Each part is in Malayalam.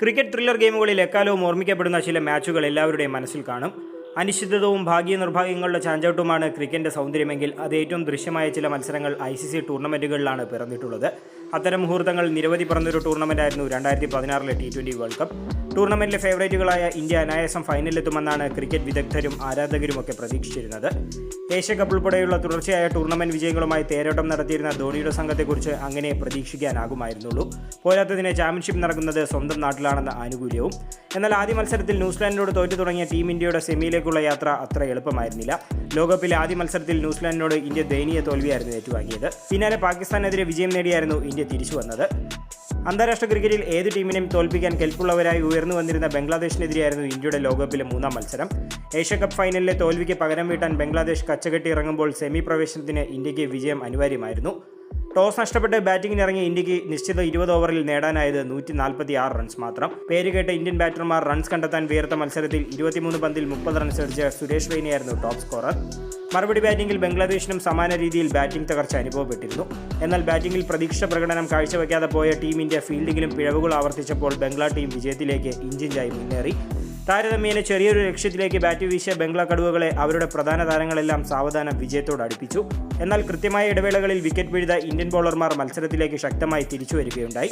ക്രിക്കറ്റ് ത്രില്ലർ ഗെയിമുകളിൽ എക്കാലവും ഓർമ്മിക്കപ്പെടുന്ന ചില മാച്ചുകൾ എല്ലാവരുടെയും മനസ്സിൽ കാണും. അനിശ്ചിതവും ഭാഗ്യ നിർഭാഗ്യങ്ങളുടെ ചാഞ്ചാട്ടവുമാണ് ക്രിക്കറ്റിന്റെ സൗന്ദര്യമെങ്കിൽ അത് ഏറ്റവും ദൃശ്യമായ ചില മത്സരങ്ങൾ ഐ സി സി ടൂർണമെന്റുകളിലാണ് പിറന്നിട്ടുള്ളത്. അത്തരം മുഹൂർത്തങ്ങൾ നിരവധി പിറന്നൊരു ടൂർണമെന്റായിരുന്നു രണ്ടായിരത്തി പതിനാറിലെ ടി ട്വന്റി വേൾഡ് കപ്പ് ടൂർണമെന്റിലെ ഫേവറേറ്റുകളായ ഇന്ത്യ അനായാസം ഫൈനലിലെത്തുമെന്നാണ് ക്രിക്കറ്റ് വിദഗ്ധരും ആരാധകരും ഒക്കെ പ്രതീക്ഷിച്ചിരുന്നത്. ഏഷ്യകപ്പ് ഉൾപ്പെടെയുള്ള തുടർച്ചയായ ടൂർണമെന്റ് വിജയങ്ങളുമായി തേരോട്ടം നടത്തിയിരുന്ന ധോണിയുടെ സംഘത്തെക്കുറിച്ച് അങ്ങനെ പ്രതീക്ഷിക്കാനാകുമായിരുന്നുള്ളൂ. പോരാത്തതിന് ചാമ്പ്യൻഷിപ്പ് നടക്കുന്നത് സ്വന്തം നാട്ടിലാണെന്ന ആനുകൂല്യവും. എന്നാൽ ആദ്യ മത്സരത്തിൽ ന്യൂസിലാൻഡിനോട് തോറ്റു തുടങ്ങിയ ടീം ഇന്ത്യയുടെ സെമിയിലേക്കുള്ള യാത്ര അത്ര എളുപ്പമായിരുന്നില്ല. ലോകകപ്പിലെ ആദ്യ മത്സരത്തിൽ ന്യൂസിലാൻഡിനോട് ഇന്ത്യ ദയനീയ തോൽവിയായിരുന്നു ഏറ്റുവാങ്ങിയത്. പിന്നാലെ പാകിസ്ഥാനെതിരെ വിജയം നേടിയായിരുന്നു ഇന്ത്യ തിരിച്ചു വന്നത്. അന്താരാഷ്ട്ര ക്രിക്കറ്റിൽ ഏത് ടീമിനെയും തോൽപ്പിക്കാൻ കെൽപ്പുള്ളവരായി ഉയർന്നു വന്നിരുന്ന ബംഗ്ലാദേശിനെതിരെയായിരുന്നു ഇന്ത്യയുടെ ലോകകപ്പിലെ മൂന്നാം മത്സരം. ഏഷ്യ കപ്പ് ഫൈനലിലെ തോൽവിക്ക് പകരം വീട്ടാൻ ബംഗ്ലാദേശ് കച്ചകെട്ടി ഇറങ്ങുമ്പോൾ സെമി പ്രവേശനത്തിന് ഇന്ത്യയ്ക്ക് വിജയം അനിവാര്യമായിരുന്നു. ടോസ് നഷ്ടപ്പെട്ട് ബാറ്റിംഗിന് ഇറങ്ങിയ ഇന്ത്യയ്ക്ക് നിശ്ചിത ഇരുപത് ഓവറിൽ നേടാനായത് നൂറ്റി നാൽപ്പത്തി ആറ് റൺസ് മാത്രം. പേര് കേട്ട ഇന്ത്യൻ ബാറ്റർമാർ റൺസ് കണ്ടെത്താൻ വീർത്ത മത്സരത്തിൽ ഇരുപത്തിമൂന്ന് പന്തിൽ മുപ്പത് റൺസ് അടിച്ച സുരേഷ് റെയ്നയായിരുന്നു ടോപ്പ് സ്കോറർ മറുപടി ബാറ്റിംഗിൽ ബംഗ്ലാദേശിനും സമാന രീതിയിൽ ബാറ്റിംഗ് തകർച്ച അനുഭവപ്പെട്ടിരുന്നു. എന്നാൽ ബാറ്റിംഗിൽ പ്രതീക്ഷ പ്രകടനം കാഴ്ചവെക്കാതെ പോയ ടീം ഇന്ത്യ ഫീൽഡിംഗിലും പിഴവുകൾ ആവർത്തിച്ചപ്പോൾ ബംഗ്ലാ ടീം വിജയത്തിലേക്ക് ഇഞ്ചിഞ്ചായി മുന്നേറി. താരതമ്യേന ചെറിയൊരു ലക്ഷ്യത്തിലേക്ക് ബാറ്റ് വീശിയ ബംഗ്ലാ കടുവകളെ അവരുടെ പ്രധാന താരങ്ങളെല്ലാം സാവധാനം വിജയത്തോട് അടുപ്പിച്ചു. എന്നാൽ കൃത്യമായ ഇടവേളകളിൽ വിക്കറ്റ് വീഴ്ത ഇന്ത്യൻ ബൗളർമാർ മത്സരത്തിലേക്ക് ശക്തമായി തിരിച്ചു വരികയുണ്ടായി.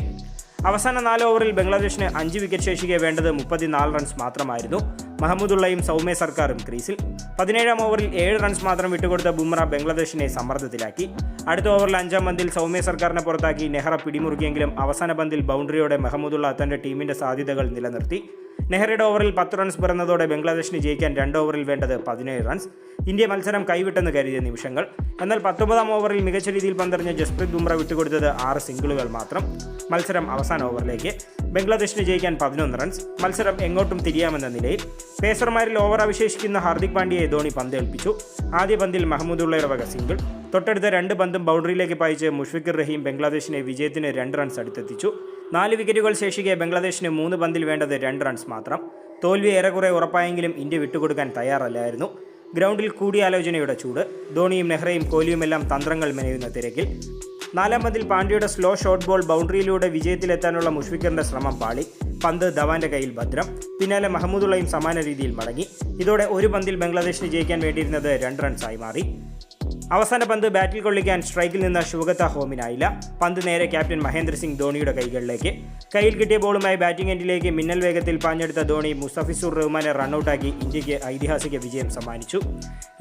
അവസാന നാല് ഓവറിൽ ബംഗ്ലാദേശിന് അഞ്ച് വിക്കറ്റ് ശേഷിക്കെ വേണ്ടത് മുപ്പത്തിനാല് റൺസ് മാത്രമായിരുന്നു. മഹമ്മദുള്ളയും സൗമ്യ സർക്കാരും ക്രീസിൽ. പതിനേഴാം ഓവറിൽ ഏഴ് റൺസ് മാത്രം വിട്ടുകൊടുത്ത ബുംറ ബംഗ്ലാദേശിനെ സമ്മർദ്ദത്തിലാക്കി. അടുത്ത ഓവറിൽ അഞ്ചാം പന്തിൽ സൗമ്യ സർക്കാരിനെ പുറത്താക്കി നെഹ്റ പിടിമുറുക്കിയെങ്കിലും അവസാന പന്തിൽ ബൗണ്ടറിയോടെ മഹമ്മദുള്ള തന്റെ ടീമിന്റെ സാധ്യതകൾ നിലനിർത്തി. നെഹ്റയുടെ ഓവറിൽ പത്ത് റൺസ് പിറന്നതോടെ ബംഗ്ലാദേശിന് ജയിക്കാൻ രണ്ട് ഓവറിൽ വേണ്ടത് പതിനേഴ് റൺസ് ഇന്ത്യ മത്സരം കൈവിട്ടെന്ന് കരുതിയ നിമിഷങ്ങൾ. എന്നാൽ പത്തൊമ്പതാം ഓവറിൽ മികച്ച രീതിയിൽ പന്തെറിഞ്ഞ ജസ്പ്രീത് ബുംറ വിട്ടുകൊടുത്തത് ആറ് സിംഗിളുകൾ മാത്രം. മത്സരം അവസാന ഓവറിലേക്ക്. ബംഗ്ലാദേശിന് ജയിക്കാൻ പതിനൊന്ന് റൺസ് മത്സരം എങ്ങോട്ടും തിരിയാമെന്ന നിലയിൽ. പേസർമാരിൽ ഓവർ അവശേഷിക്കുന്ന ഹാർദിക് പാണ്ഡ്യയെ ധോണി പന്തേൽപ്പിച്ചു. ആദ്യ പന്തിൽ മഹമ്മൂദുള്ളയുടെ വക സിംഗിൾ. തൊട്ടടുത്ത രണ്ട് പന്തും ബൗണ്ടറിയിലേക്ക് പായിച്ച് മുഷ്ഫിഖുർ റഹീം ബംഗ്ലാദേശിനെ വിജയത്തിന് രണ്ട് റൺസ് അടുത്തെത്തിച്ചു. നാല് വിക്കറ്റുകൾ ശേഷിക്കെ ബംഗ്ലാദേശിന് മൂന്ന് പന്തിൽ വേണ്ടത് രണ്ട് റൺസ് മാത്രം. തോൽവി ഏറെക്കുറെ ഉറപ്പായെങ്കിലും ഇന്ത്യ വിട്ടുകൊടുക്കാൻ തയ്യാറല്ലായിരുന്നു. ഗ്രൗണ്ടിൽ കൂടിയാലോചനയുടെ ചൂട്. ധോണിയും നെഹ്റയും കോഹ്ലിയുമെല്ലാം തന്ത്രങ്ങൾ മെനയുന്ന തിരക്കിൽ. നാലാം പന്തിൽ പാണ്ഡ്യയുടെ സ്ലോ ഷോട്ട് ബോൾ ബൗണ്ടറിയിലൂടെ വിജയത്തിലെത്താനുള്ള മുഷ്ഫിക്കറിന്റെ ശ്രമം പാളി. പന്ത് ധവാന്റെ കയ്യിൽ ഭദ്രം. പിന്നാലെ മഹമ്മൂദുള്ളയും സമാന രീതിയിൽ മടങ്ങി. ഇതോടെ ഒരു പന്തിൽ ബംഗ്ലാദേശിന് ജയിക്കാൻ വേണ്ടിയിരുന്നത് രണ്ട് റൺസായി മാറി. അവസാന പന്ത് ബാറ്റിൽ കൊള്ളിക്കാൻ സ്ട്രൈക്കിൽ നിന്ന ശുഭഗത്ത ഹോമിനായില്ല. പന്ത് നേരെ ക്യാപ്റ്റൻ മഹേന്ദ്ര സിംഗ് ധോണിയുടെ കൈകളിലേക്ക്. കയ്യിൽ കിട്ടിയ ബോളുമായി ബാറ്റിംഗ് എൻഡിലേക്ക് മിന്നൽ വേഗത്തിൽ പാഞ്ഞെടുത്ത ധോണി മുസ്തഫിസുർ റഹ്മാനെ റണ്ണൌട്ടാക്കി ഇന്ത്യയ്ക്ക് ഐതിഹാസിക വിജയം സമ്മാനിച്ചു.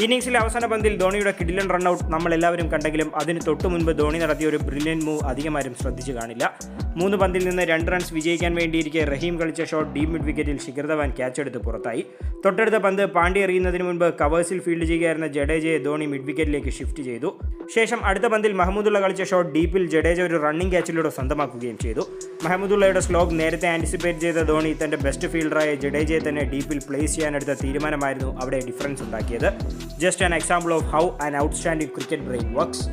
ഇന്നിംഗ്സിലെ അവസാന പന്തിൽ ധോണിയുടെ കിഡിലൻ റണ്ണൌട്ട് നമ്മളെല്ലാവരും കണ്ടെങ്കിലും അതിന് തൊട്ടു മുൻപ് ധോണി നടത്തിയ ഒരു ബ്രില്യൻ മൂവ് അധികമാരും ശ്രദ്ധിച്ചു കാണില്ല. മൂന്ന് പന്തിൽ നിന്ന് രണ്ട് റൺസ് വിജയിക്കാൻ വേണ്ടിയിരിക്കെ റഹീം കളിച്ച ഷോട്ട് ഡീപ് മിഡ് വിക്കറ്റിൽ ശിഖർ ധവാൻ ക്യാച്ച് എടുത്ത് പുറത്തായി. തൊട്ടടുത്ത പന്ത് പാണ്ഡ്യ എറിയുന്നതിന് മുൻപ് കവേഴ്സിൽ ഫീൽഡ് ചെയ്യുകയായിരുന്ന ജഡേജയെ ധോണി മിഡ് വിക്കറ്റിലേക്ക് ഷിഫ്റ്റ് ചെയ്തു. ശേഷം അടുത്ത പന്തിൽ മഹമ്മൂദുള്ള കളിച്ച ഷോട്ട് ഡീപ്പിൽ ജഡേജ ഒരു റണ്ണിംഗ് ക്യാച്ചിലൂടെ സ്വന്തമാക്കുകയും ചെയ്തു. മഹമ്മൂദുള്ളയുടെ സ്ലോഗ് നേരത്തെ ആന്റിസിപ്പേറ്റ് ചെയ്ത ധോണി തന്റെ ബെസ്റ്റ് ഫീൽഡറായ ജഡേജയെ തന്നെ ഡീപ്പിൽ പ്ലേസ് ചെയ്യാനെടുത്ത തീരുമാനമായിരുന്നു അവിടെ ഡിഫറൻസ് ഉണ്ടാക്കിയത്. Just an example of how an outstanding cricket brain works